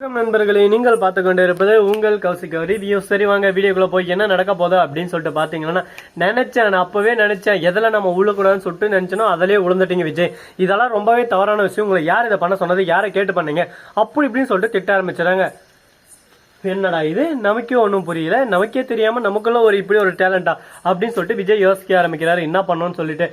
வணக்கம் நண்பர்களே நீங்கள் பார்த்து கொண்டு இருப்பது உங்கள் கௌசிக ரிவ்யூ சரி வாங்க வீடியோக்குள்ளே போய் என்ன நடக்க போகுது அப்படின்னு சொல்லிட்டு பார்த்தீங்கன்னா நினைச்சேன் நான் அப்போவே நினைச்சேன் எதில் நம்ம உள்ளக்கூடாதுன்னு சொல்லிட்டு நினச்சனோ அதிலே விழுந்துட்டீங்க விஜய். இதெல்லாம் ரொம்பவே தவறான விஷயம். உங்களை யார் இதை பண்ண சொன்னது? யாரை கேட்டு பண்ணீங்க? அப்படி இப்படின்னு சொல்லிட்டு திட்ட ஆரம்பிச்சிடாங்க என்னடா இது? நமக்கே ஒன்றும் புரியல. நமக்கே தெரியாம நமக்குள்ள ஒரு இப்படி ஒரு டேலண்டா அப்படின்னு சொல்லிட்டு விஜய் யோசிக்க ஆரம்பிக்கிறாரு. என்ன பண்ணணும்னு சொல்லிட்டு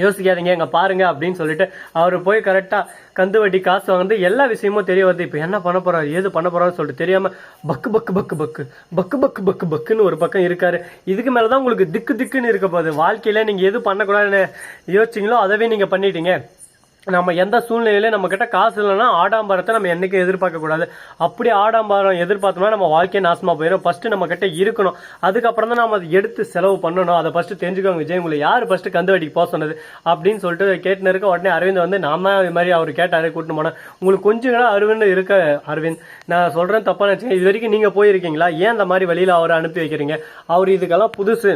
யோசிக்காதீங்க இங்க பாருங்க அப்படின்னு சொல்லிட்டு அவர் போய் கரெக்டா கந்து வட்டி காசு வாங்குறது எல்லா விஷயமும் தெரிய வருது. இப்போ என்ன பண்ண போறாரு ஏது பண்ண போறாருன்னு சொல்லிட்டு தெரியாம பக்கு பக்கு பக்கு பக்கு பக்கு பக்கு பக்கு பக்குன்னு ஒரு பக்கம் இருக்காரு. இதுக்கு மேலதான் உங்களுக்கு திக்கு திக்குன்னு இருக்க போகுது. வாழ்க்கையில நீங்க எது பண்ணக்கூடாதுன்னு யோசிச்சீங்களோ அதவே நீங்க பண்ணிட்டீங்க. நம்ம எந்த சூழ்நிலையில நம்ம கிட்ட காசு இல்லைன்னா ஆடாம்பரத்தை நம்ம என்னைக்கும் எதிர்பார்க்க கூடாது அப்படி ஆடாம்பரம் எதிர்பார்த்தோம்னா நம்ம வாழ்க்கையை நாசமாக போயிடும் ஃபர்ஸ்ட் நம்ம கிட்ட இருக்கணும். அதுக்கப்புறம் தான் நம்ம அதை எடுத்து செலவு பண்ணணும். அதை ஃபர்ஸ்ட் தெரிஞ்சுக்கோங்க விஜய். உங்களை யார் ஃபர்ஸ்ட் கந்து வட்டிக்கு போக சொன்னது? அப்படின்னு சொல்லிட்டு கேட்டுன்னு இருக்க உடனே அரவிந்த் வந்து நான் தான் இது மாதிரி அவர் கேட்டாரு கூட்டின்னு போனேன். உங்களுக்கு கொஞ்சம் கூட அரவிந்த் இருக்க அரவிந்த். நான் சொல்றேன் தப்பா நினைச்சேன் இது வரைக்கும் நீங்க போயிருக்கீங்களா? ஏன் இந்த மாதிரி வழியில் அவரை அனுப்பி வைக்கிறீங்க? அவர் இதுக்கெல்லாம் புதுசு.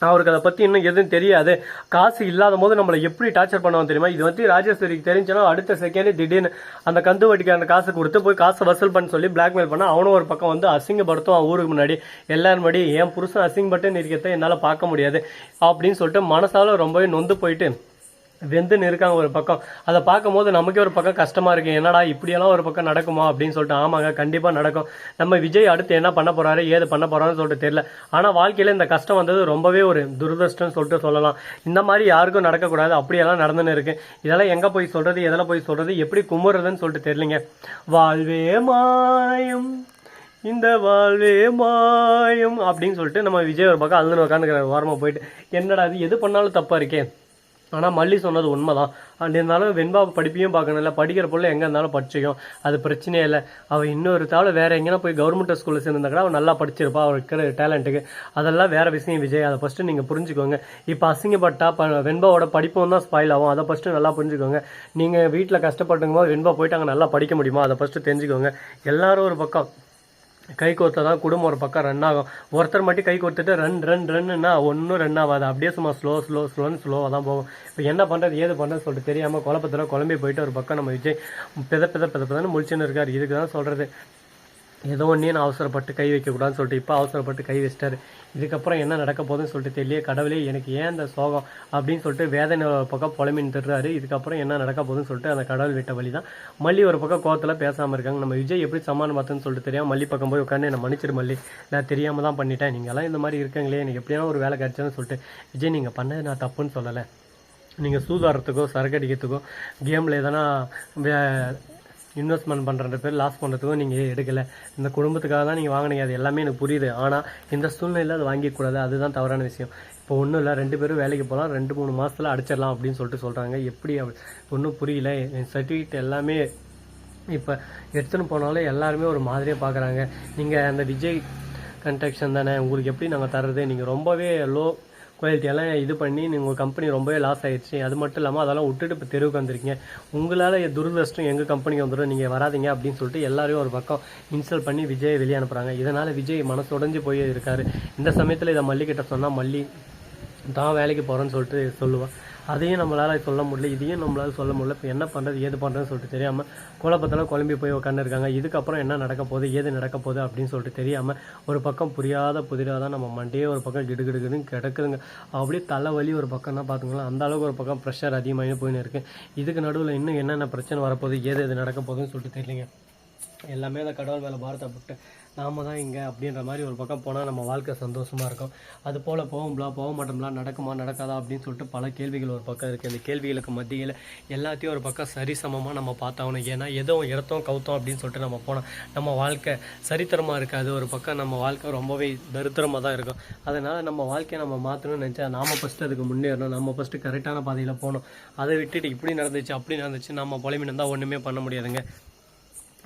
அவருக்கு அதை பற்றி இன்னும் எதுவும் தெரியாது. காசு இல்லாத போது நம்மளை எப்படி டார்ச்சர் பண்ணுவோம் தெரியுமா? இது வந்து ராஜேஸ்வரிக்கு தெரிஞ்சுன்னா அடுத்த செகண்டே திடீர்னு அந்த கந்து வட்டிக்கான காசு கொடுத்து போய் காசை வசூல் பண்ண சொல்லி பிளாக்மெயில் பண்ண அவனும் ஒரு பக்கம் வந்து அசிங்கப்படுத்தும் ஊருக்கு முன்னாடி. எல்லாரும் முன்னாடி என் புருஷன் அசிங்கப்பட்டு இருக்கிறத என்னால் பார்க்க முடியாது. அப்படின்னு சொல்லிட்டு மனசால ரொம்பவே நொந்து போயிட்டு வெந்துன்னு இருக்காங்க ஒரு பக்கம். அதை பார்க்கும்போது நமக்கே ஒரு பக்கம் கஷ்டமாக இருக்கு. என்னடா இப்படியெல்லாம் ஒரு பக்கம் நடக்குமா அப்படின்னு சொல்லிட்டு ஆமாங்க கண்டிப்பாக நடக்கும். நம்ம விஜய் அடுத்து என்ன பண்ண போகிறாரு ஏது பண்ண போகிறாருன்னு சொல்லிட்டு தெரியல. ஆனால் வாழ்க்கையில இந்த கஷ்டம் வந்தது ரொம்பவே ஒரு துரதிருஷ்டம்னு சொல்லிட்டு சொல்லலாம். இந்த மாதிரி யாருக்கும் நடக்கக்கூடாது. அப்படியெல்லாம் நடந்துன்னு இருக்கு. இதெல்லாம் எங்கே போய் சொல்கிறது எதில் போய் சொல்கிறது எப்படி குமுறதுன்னு சொல்லிட்டு தெரியலிங்க. வாழ்வே மாயம் இந்த வாழ்வே மாயம் அப்படின்னு சொல்லிட்டு நம்ம விஜய் ஒரு பக்கம் அழுதுன்னு உட்காந்துக்கிறார் ஓரமாக போயிட்டு என்னடா அது எது பண்ணாலும் தப்பாக இருக்கே. ஆனால் மல்லி சொன்னது உண்மைதான். அண்ட் இருந்தாலும் வெண்பா படிப்பையும் பார்க்கணும்ல படிக்கிற பொருள் எங்கே இருந்தாலும் படிச்சிக்கும் அது பிரச்சனையே இல்லை. அவள் இன்னொரு தாள் வேறு எங்கேனா போய் கவர்மெண்ட் ஸ்கூலில் சேர்ந்திருந்தா அவள் நல்லா படிச்சிருப்பா. அவள் இருக்கிற டேலண்ட்டுக்கு அதெல்லாம் வேறு விஷயம் விஜய். அதை ஃபஸ்ட்டு நீங்கள் புரிஞ்சுக்கோங்க. இப்போ அசிங்கப்பட்டா ப வெண்பாவோட படிப்பும் தான் ஸ்பாயில் ஆகும். அதை ஃபஸ்ட்டு நல்லா புரிஞ்சுக்கோங்க. நீங்கள் வீட்டில் கஷ்டப்பட்டுங்க போது வெண்பா போயிட்டு அங்கே நல்லா படிக்க முடியுமா? அதை ஃபஸ்ட்டு தெரிஞ்சுக்கோங்க. எல்லாரும் ஒரு பக்கம். கை கோர்த்தா தான் குடும்பம் ஒரு பக்கம் ரன் ஆகும். ஒருத்தர் மட்டும் கை கோர்த்துட்டு ரன் ரன் ரன்னுன்னா ஒன்றும் ரன் ஆகாது. அப்படியே சும்மா ஸ்லோ ஸ்லோ ஸ்லோன்னு ஸ்லோவாக தான் போகும். இப்போ என்ன பண்ணுறது ஏது பண்ணுறது சொல்லிட்டு தெரியாமல் குழப்பத்தில் குழம்பி போயிட்டு ஒரு பக்கம் நம்ம விஜய் பெத பெத பித பிதன்னு முழிச்சுன்னு இருக்கார். இதுக்கு தான் சொல்கிறது ஏதோ ஒன்றே நான் அவசரப்பட்டு கை வைக்கக்கூடாதுன்னு சொல்லிட்டு இப்போ அவசரப்பட்டு கை வச்சிட்டாரு. இதுக்கப்புறம் என்ன நடக்க போகுதுன்னு சொல்லிட்டு தெரியல கடவுளே எனக்கு ஏன் இந்த சோகம் அப்படின்னு சொல்லிட்டு வேதனை ஒரு பக்கம் புலமின் தர்றாரு இதுக்கப்புறம் என்ன நடக்க போகுதுன்னு சொல்லிட்டு அந்த கடவுள் விட்ட வழி தான் மல்லி ஒரு பக்கம் கோவத்தில் பேசாமல் இருக்காங்க. நம்ம விஜய் எப்படி சமான் பார்த்துன்னு சொல்லிட்டு தெரியாமல் மல்லி பக்கம் போய் உட்காந்து என்ன மன்னிச்சிரு மல்லி. நான் தெரியாமல் தான் பண்ணிட்டேன். நீங்களாம் இந்த மாதிரி இருக்காங்களே. எனக்கு எப்படியான ஒரு வேலை கிடைச்சதுன்னு சொல்லிட்டு விஜய் நீங்கள் பண்ணது நான் தப்புன்னு சொல்லலை. நீங்கள் சூதாடுறதுக்கோ சரக்கடிக்கிறதுக்கோ கேமில் எதனா இன்வெஸ்ட்மெண்ட் பண்ணுற பேர் லாஸ் பண்ணுறதுக்கும் நீங்கள் எடுக்கலை. இந்த குடும்பத்துக்காக தான் நீங்கள் வாங்கினீங்க. அது எல்லாமே எனக்கு புரியுது. ஆனால் இந்த சூழ்நிலையில் அது வாங்கிக்கூடாது. அதுதான் தவறான விஷயம். இப்போ ஒன்றும் இல்லை. ரெண்டு பேரும் வேலைக்கு போகலாம் ரெண்டு மூணு மாதத்தில் அடிச்சிடலாம் அப்படின்னு சொல்லிட்டு சொல்கிறாங்க எப்படி ஒன்றும் புரியல. என் சர்டிஃபிகேட் எல்லாமே இப்போ எடுத்துன்னு போனாலும் எல்லாருமே ஒரு மாதிரியாக பார்க்குறாங்க நீங்கள் அந்த விஜய் கன்ட்ராக்ஷன் தானே? உங்களுக்கு எப்படி நாங்கள் தர்றது? நீங்கள் ரொம்பவே லோ குவாலிட்டியெல்லாம் இது பண்ணி உங்கள் கம்பெனி ரொம்பவே லாஸ் ஆகிடுச்சு அது மட்டும் இல்லாமல் அதெல்லாம் விட்டுட்டு இப்போ தெருவுக்கு வந்திருக்கீங்க. உங்களால் துரதிருஷ்டம் எங்கள் கம்பெனிக்கு வந்துடும் நீங்கள் வராதீங்க அப்படின்னு சொல்லிட்டு எல்லாரையும் ஒரு பக்கம் இன்ஸ்டால் பண்ணி விஜயை வெளியே அனுப்புகிறாங்க இதனால் விஜய் மனசு உடஞ்சி போய் இருக்காரு. இந்த சமயத்தில் இதை மல்லிகிட்ட சொன்னால் மல்லி தான் வேலைக்கு போகிறேன்னு சொல்லிட்டு சொல்லுவான் அதையும் நம்மளால் சொல்ல முடியல இதையும் நம்மளால் சொல்ல முடியல. இப்போ என்ன பண்ணுறது ஏது பண்ணுறதுன்னு சொல்லிட்டு தெரியாமல் குழப்பத்தில் குழம்பி போய் உட்காந்துருக்காங்க இதுக்கப்புறம் என்ன நடக்க போகுது ஏது நடக்க போகுது அப்படின்னு சொல்லிட்டு தெரியாமல் ஒரு பக்கம் புரியாத புதிராக தான் நம்ம மண்டையே ஒரு பக்கம் கிடுகிடுக்குன்னு கிடக்குதுங்க. அப்படியே தலைவலி ஒரு பக்கம் தான் பார்த்துக்கலாம் அந்த அளவுக்கு ஒரு பக்கம் ப்ரெஷர் அதிகமாகி போயின்னு இருக்கு. இதுக்கு நடுவில் இன்னும் என்னென்ன பிரச்சனை வரப்போகுது ஏது எது நடக்க போகுதுன்னு சொல்லிட்டு தெரியலங்க. எல்லாமே அந்த கடவுள் மேலே பாரத்தை போட்டு நாம தான் இங்கே அப்படின்ற மாதிரி ஒரு பக்கம் போனால் நம்ம வாழ்க்கை சந்தோஷமாக இருக்கும். அது போல் போகும்லாம் போக மாட்டோம்லாம் நடக்குமா நடக்காதா அப்படின்னு சொல்லிட்டு பல கேள்விகள் ஒரு பக்கம் இருக்குது அந்த கேள்விகளுக்கு மத்தியில் எல்லாத்தையும் ஒரு பக்கம் சரிசமமாக நம்ம பார்த்தாகணும். ஏன்னா எதோ இடத்தோம் கவுத்தோம் அப்படின்னு சொல்லிட்டு நம்ம போனோம் நம்ம வாழ்க்கை சரித்திரமாக இருக்காது. ஒரு பக்கம் நம்ம வாழ்க்கை ரொம்பவே தரித்திரமாக தான் இருக்கும். அதனால் நம்ம வாழ்க்கையை நம்ம மாற்றணும்னு நினச்சா நாம ஃபஸ்ட்டு அதுக்கு முன்னேறணும். நம்ம ஃபஸ்ட்டு கரெக்டான பாதையில் போகணும். அதை விட்டுட்டு இப்படி நடந்துச்சு அப்படி நடந்துச்சு நம்ம புலமினம் தான் ஒன்றுமே பண்ண முடியாதுங்க.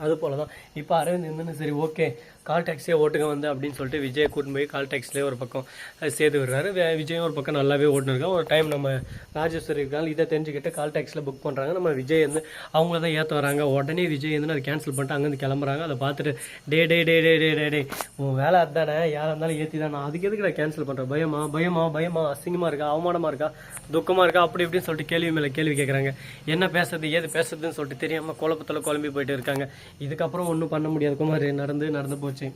அது போல தான் இப்போ அரவிந்த் இருந்துன்னு சரி ஓகே கால் டாக்ஸியே ஓட்டுங்க வந்து அப்படின்னு சொல்லிட்டு விஜய் கூட்டின்னு போய் கால் டாக்ஸிலே ஒரு பக்கம் சேர்த்து விடுறாரு. வே- விஜயும் ஒரு பக்கம் நல்லாவே ஓட்டுன்னு ஒரு டைம் நம்ம ராஜேஸ்வரி இருக்காங்க இதை தெரிஞ்சுக்கிட்டு கால் டாக்ஸியில் புக் பண்ணுறாங்க நம்ம விஜய் வந்து அவங்கள தான் ஏற்ற வராங்க. உடனே விஜய் வந்து அதை கேன்சல் பண்ணிட்டு அங்கேருந்து கிளம்புறாங்க. அதை பார்த்துட்டு டே டே டே டே டே டே டே உன் வேலை அதானே? யாராக இருந்தாலும் ஏற்றி தானே. அதுக்கு எதுக்கு நான் கேன்சல் பண்ணுறேன் பயமா? பயமா? பயமா? அசிங்கமாக இருக்கா? அவமானமாக இருக்கா? துக்கமாக இருக்கா? அப்படி இப்படின்னு சொல்லிட்டு கேள்வி மேலே கேள்வி கேட்குறாங்க என்ன பேசுறது? ஏது பேசுறதுன்னு சொல்லிட்டு தெரியாமல் குழப்பத்தில் குழம்பி போயிட்டு இருக்காங்க. இதுக்கப்புறம் ஒன்றும் பண்ண முடியாது குமார். நடந்து நடந்து போச்சு.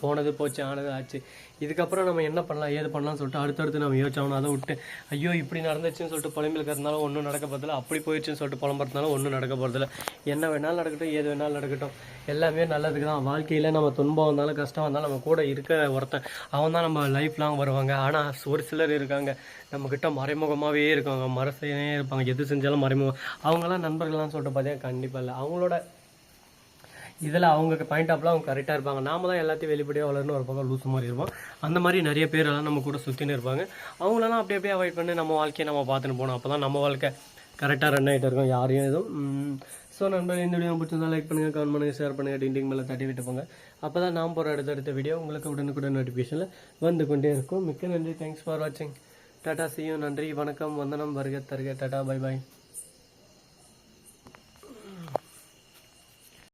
போனது போச்சு ஆனது ஆச்சு. இதுக்கப்புறம் நம்ம என்ன பண்ணலாம் ஏது பண்ணலாம்னு சொல்லிட்டு அடுத்தடுத்து நம்ம யோசிச்சாகணும் அதை விட்டு ஐயோ இப்படி நடந்துச்சுன்னு சொல்லிட்டு புலம்பில் இருக்கிறதுனால ஒன்றும் நடக்க போகிறதில்ல அப்படி போயிடுச்சுன்னு சொல்லிட்டு புலம்புறதுனால ஒன்றும் நடக்க போகிறதில்ல என்ன வேணாலும் நடக்கட்டும் ஏது வேணாலும் நடக்கட்டும். எல்லாமே நல்லதுக்கு தான். வாழ்க்கையில் நம்ம துன்பம் வந்தாலும் கஷ்டம் வந்தாலும் நம்ம கூட இருக்க ஒருத்தன் அவன் தான் நம்ம லைஃப் லாங் வருவாங்க. ஆனால் ஒரு சிலர் இருக்காங்க. நம்மக்கிட்ட மறைமுகமாகவே இருக்காங்க. மரசையே இருப்பாங்க. எது செஞ்சாலும் மறைமுகம். அவங்களாம் நண்பர்கள்லாம் சொல்லிட்டு பார்த்தீங்கன்னா கண்டிப்பாக இல்லை. அவங்களோட இதில் அவங்க பாயிண்ட் ஆஃப்ல அவங்க கரெக்டாக இருப்பாங்க. நாம தான் எல்லாத்தையும் வெளிப்படையாக வளரணும் ஒரு பக்கம் லூஸ் மாதிரி இருப்போம். அந்த மாதிரி நிறைய பேரெல்லாம் நம்ம கூட சுற்றின்னு இருப்பாங்க. அவங்களெல்லாம் அப்படி அப்படியே அவாய்ட் பண்ணி நம்ம வாழ்க்கையை நம்ம பார்த்துன்னு போகணும். அப்போ தான் நம்ம வாழ்க்கை கரெக்டாக ரன் ஆகிட்டு இருக்கோம். யாரையும் எதுவும் ஸோ நண்பர்கள் இந்த வீடியோ பிடிச்சிருந்தா லைக் பண்ணுங்கள் கமெண்ட் பண்ணுங்கள் ஷேர் பண்ணுங்கள் டிண்டிங் மேலே தட்டி விட்டு போங்க. அப்போ தான் நாம் போகிற அடுத்தடுத்த வீடியோ உங்களுக்கு உடனுக்குடன் நோட்டிஃபிகேஷனில் வந்து கொண்டே இருக்கும். மிக்க நன்றி. தேங்க்ஸ் ஃபார் வாட்சிங் டாடா சியூ நன்றி. வணக்கம். வந்தனம். வருக தருக. Tata bye bye